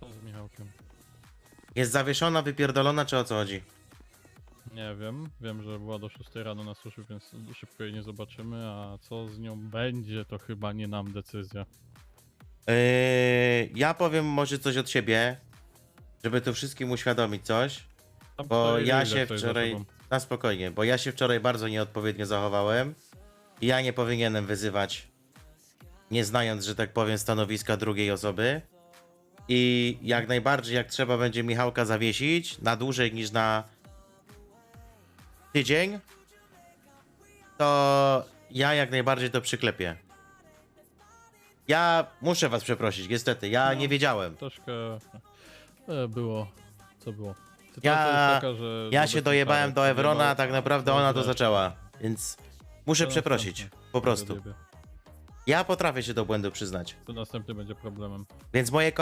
Co z Michałkiem? Jest zawieszona, wypierdolona, czy o co chodzi? Nie wiem. Wiem, że była do 6 rano na suszy, więc szybko jej nie zobaczymy, a co z nią będzie, to chyba nie nam decyzja. Yy, ja powiem może coś od siebie, żeby tu wszystkim uświadomić coś, Tam bo ja się wczoraj, na spokojnie, bo ja się wczoraj bardzo nieodpowiednio zachowałem i ja nie powinienem wyzywać, nie znając, że tak powiem, stanowiska drugiej osoby i jak najbardziej, jak trzeba będzie Michałka zawiesić na dłużej niż na tydzień, to ja jak najbardziej to przyklepię. Ja muszę was przeprosić, niestety, ja No. nie wiedziałem. Troszkę e, było. Co było? Ja- Sytuacja taka, Ja się dojebałem do Evrona, tak naprawdę ona to zaczęła. Więc muszę To przeprosić. Po prostu. Ja potrafię się do błędu przyznać. To następny będzie problemem. Więc moje